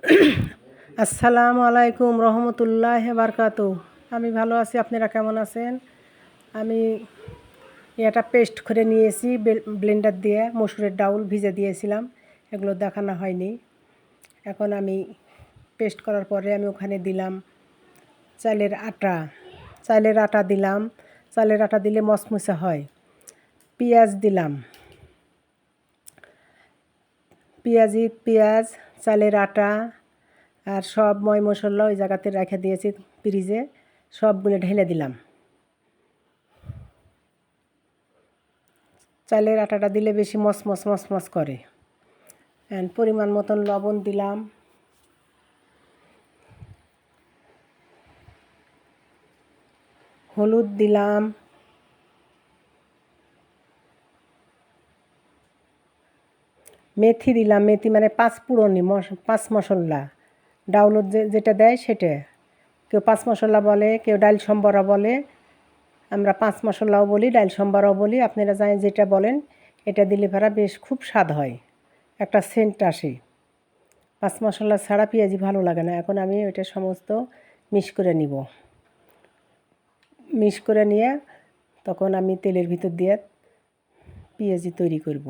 আসসালামু আলাইকুম রহমতুল্লাহ বারকাত। আমি ভালো আছি, আপনারা কেমন আছেন? আমি এটা পেস্ট করে নিয়েছি ব্লেন্ডার দিয়ে, মসুরের ডাউল ভিজে দিয়েছিলাম, এগুলো দেখানো হয়নি। এখন আমি পেস্ট করার পরে আমি ওখানে দিলাম চালের আটা। চালের আটা দিলাম, চালের আটা দিলে মচমচে হয়। পেঁয়াজ দিলাম। পেঁয়াজি, পেঁয়াজ চালের আটা আর সব ময় মশলা ওই জায়গাতে রেখে দিয়েছি ফ্রিজে, সবগুলো ঢেলে দিলাম। চালের আটাটা দিলে বেশি মসমস মসমস করে। অ্যান্ড পরিমাণ মতন লবণ দিলাম। হলুদ দিলাম। মেথি দিলাম, মেথি মানে পাঁচ পুরনি মশ, পাঁচ মশলা। যে, যেটা দেয় সেটা। কেউ পাঁচ মশলা বলে, কেউ ডাল সম্বরা বলে। আমরা পাঁচ মশলাও বলি ডাল সম্বরাও বলি। আপনারা জানেন যেটা বলেন, এটা দিলে ভাড়া বেশ খুব স্বাদ হয়। একটা সেন্ট আসে। পাঁচ মশলা ছাড়া পেঁয়াজি ভালো লাগে না। এখন আমি ওইটা সমস্ত মিক্স করে নিব। মিক্স করে নিয়ে তখন আমি তেলের ভিতর দিয়ে পেঁয়াজি তৈরি করব।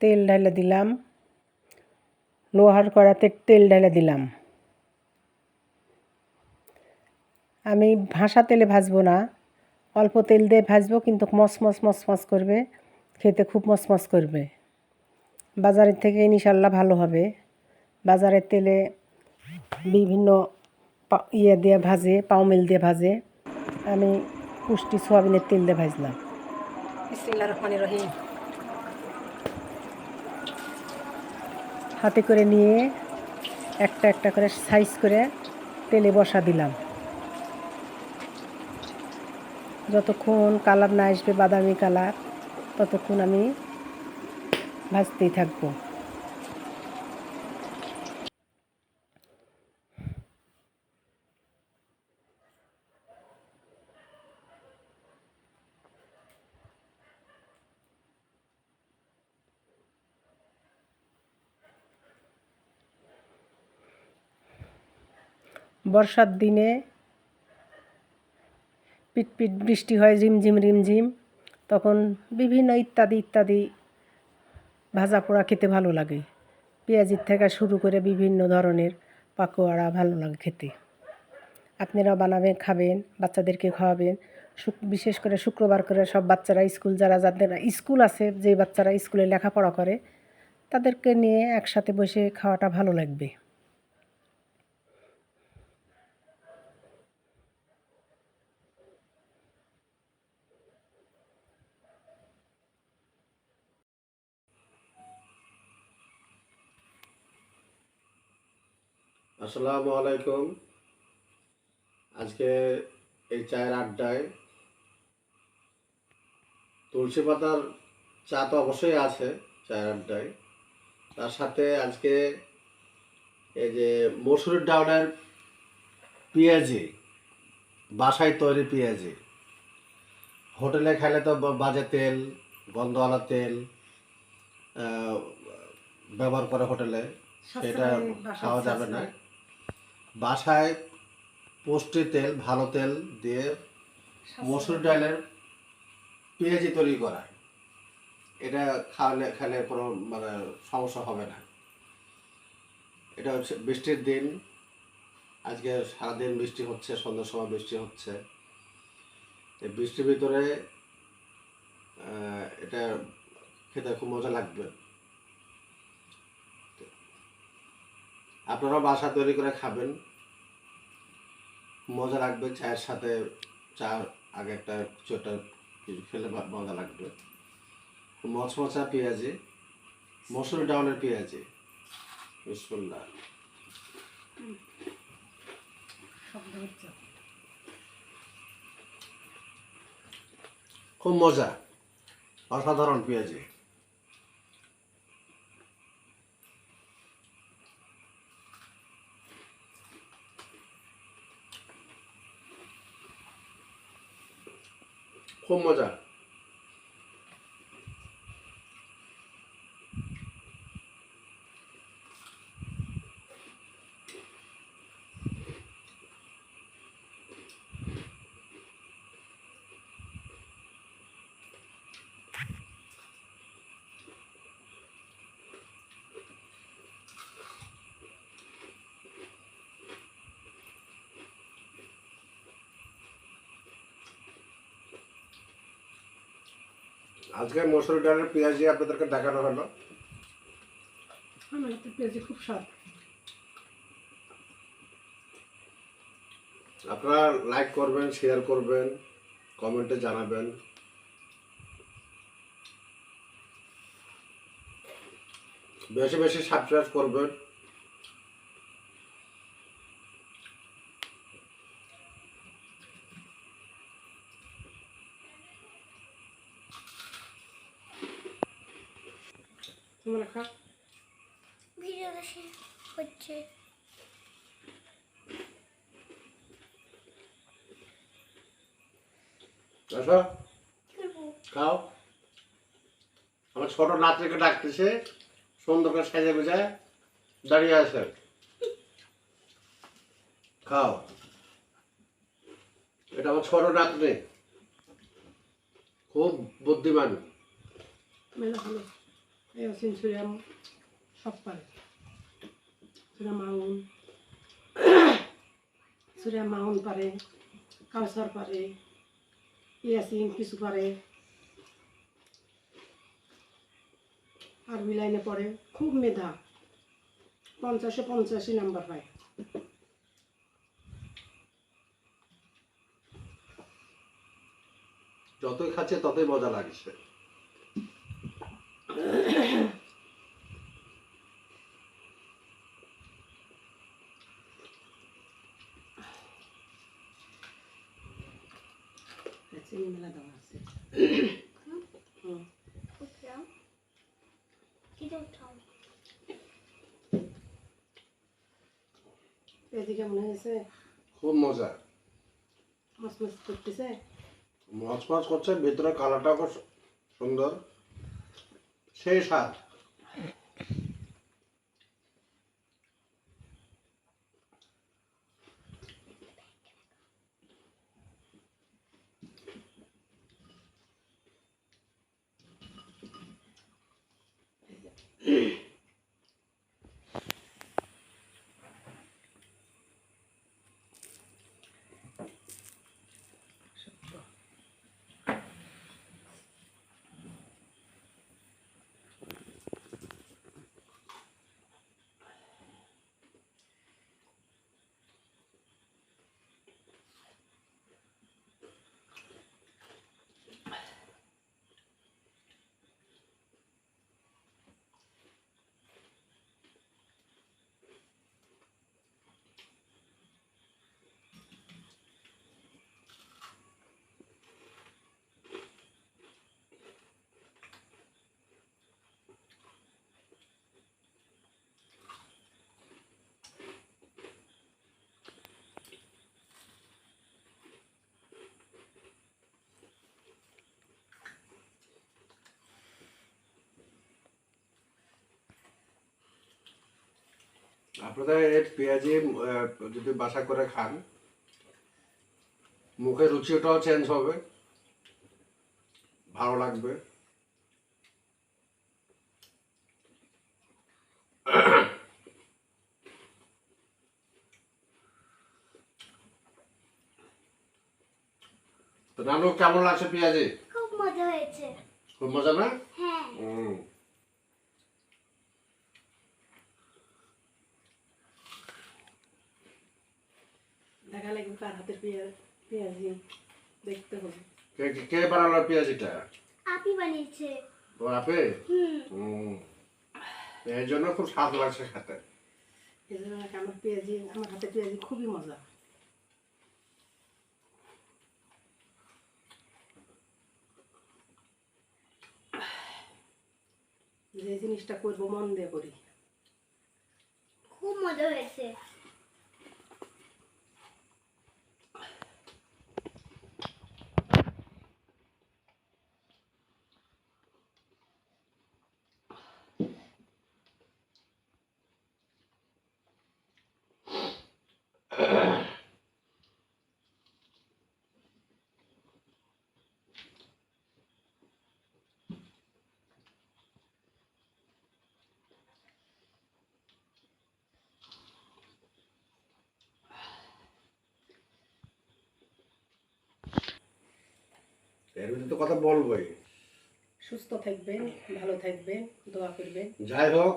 তেল ঢালে দিলাম। লোহার কড়াতে তেল ঢালে দিলাম। আমি ভাসা তেলে ভাজবো না। অল্প তেল দিয়ে ভাজবো, কিন্তু মসমস মসমস করবে। খেতে খুব মসমস করবে। বাজারের থেকে ইনশাল্লাহ ভালো হবে। বাজারের তেলে বিভিন্ন ইয়ে দিয়ে ভাজে পাউমিল দিয়ে ভাজে। আমি পুষ্টি, সোয়াবিনের তেল দিয়ে ভাজলাম। রহিম। হাতে করে নিয়ে একটা একটা করে সাইজ করে তেলে বসা দিলাম। যতক্ষণ কালার না আসবে, বাদামি কালার, ততক্ষণ আমি ভাজতেই থাকব। বর্ষার দিনে পিটপিট বৃষ্টি হয় রিমঝিম রিমঝিম। তখন বিভিন্ন ইত্যাদি ইত্যাদি ভাজা পোড়া খেতে ভালো লাগে। পেঁয়াজির থেকে শুরু করে বিভিন্ন ধরনের পাকোয়াড়া ভালো লাগে খেতে। আপনারা বানাবেন, খাবেন, বাচ্চাদেরকে খাওয়াবেন। বিশেষ করে শুক্রবার করে সব বাচ্চারা স্কুল, যারা যাদের স্কুল আছে যে বাচ্চারা স্কুলে লেখাপড়া করে, তাদেরকে নিয়ে একসাথে বসে খাওয়াটা ভালো লাগবে। আসসালামু আলাইকুম। আজকে এই চায়ের আড্ডায় তুলসী পাতার চা তো অবশ্যই আছে চায়ের আড্ডায়। তার সাথে আজকে এই যে মসুরের ডাউলের পেঁয়াজি বাসায় তৈরি পেঁয়াজি। হোটেলে খেলে তো বাজে তেল গন্ধওয়ালা তেল ব্যবহার করে হোটেলে। সেটা খাওয়া যাবে না। বাসায় পুষ্টি তেল ভালো তেল দিয়ে মসুর ডালের পেঁয়াজি তৈরি করা। এটা খাওয়ালে খেলে কোনো মানে সমস্যা হবে না। এটা হচ্ছে বৃষ্টির দিন। আজকে সারাদিন বৃষ্টি হচ্ছে সন্ধ্যার সময় বৃষ্টি হচ্ছে। এই বৃষ্টির ভিতরে এটা খেতে খুব মজা লাগবে। আপনারা বাসা তৈরি করে খাবেন। মজা লাগবে, চায়ের সাথে চা, আগে একটা কিছু একটা কিছু খেলে মজা লাগবে। মচমচা পেঁয়াজি, মসুর ডাউনের পেঁয়াজি। বিসমুল্লাহ। খুব মজা, অসাধারণ পেঁয়াজি। খুব মজা আজকে মসুর ডালের পেঁয়াজি আপনাদেরকে দেখানো হলো। আমার হাতে পেঁয়াজি খুব স্বাদ। আপনারা লাইক করবেন শেয়ার করবেন কমেন্টে জানাবেন। বেশি বেশি সাবস্ক্রাইব করবেন। তোমরা খা ভিডিওটা শেষ হচ্ছে। আসো করব? খাও। আমার ছোট নাতনিকে ডাকতেছে সুন্দর করে সাজে গুজায় দাঁড়িয়ে আছে। খাও। এটা আমার ছোট নাতনি। খুব বুদ্ধিমান। এই আছেন সুরিয়াম সব পারে সুরিয়া মাউন সুরিয়া মাউন পারে, কাউসার পারে, ইয়াসিন কিছু পারে আরবি লাইনে পড়ে, খুব মেধা, পঞ্চাশে পঞ্চাশি নাম্বার পায় যতই খাচ্ছে ততই মজা লাগছে। চিনি মেলা দেওয়া আছে পেঁয়াজি কেমন হয়েছে খুব মজা। মাছ মাছ করতেছে? মাছ মাছ করছে ভিতরে কালারটাও খুব সুন্দর। সেই স্বাদ। আপনাদের এই পেঁয়াজি যদি বাসা করে খান মুখের রুচিটাও চেঞ্জ হবে ভালো লাগবে। তো নানু কেমন লাগছে পেঁয়াজি? খুব মজা হয়েছে। খুব মজা না? হ্যাঁ। কার হাতের পেঁয়াজি দেখতে হবে। কে কে- কে বানালো পেঁয়াজিটা? আপি বানিয়েছে। ও আপে? হুম। এই জন্য খুব স্বাদ লাগছে খেতে। এই জন্য আমার পেঁয়াজি আমার হাতের পেঁয়াজি খুবই মজা। যে জিনিসটা করব মন দিয়ে করি খুব মজা হয়েছে এর তো কথা বলবোই। সুস্থ থাকবেন ভালো থাকবেন দোয়া করবেন। যাই হোক।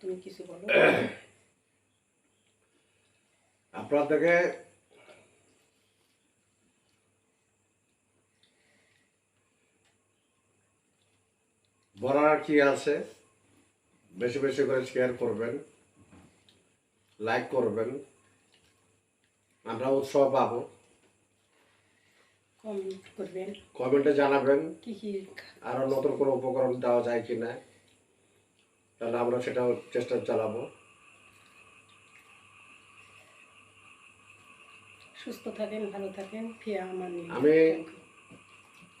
তুমি কিছু বলো? আপনার থেকে বলার কি আছে? বেশি বেশি করে শেয়ার করবেন লাইক করবেন। আমরা উৎসাহ পাবো। কমেন্ট করবেন। কমেন্টে জানাবেন কি কি আরও নতুন কোনো উপকরণ দেওয়া যায় কি না। তাহলে আমরা সেটাও চেষ্টা চালাবো। সুস্থ থাকেন ভালো থাকেন ফিয়া আমার আমি-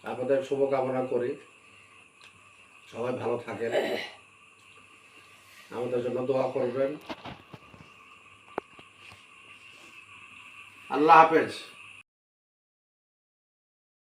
আপনাদের শুভকামনা করি। সবাই ভালো থাকেন। আমাদের জন্য দোয়া করবেন। আল্লাহ হাফেজ।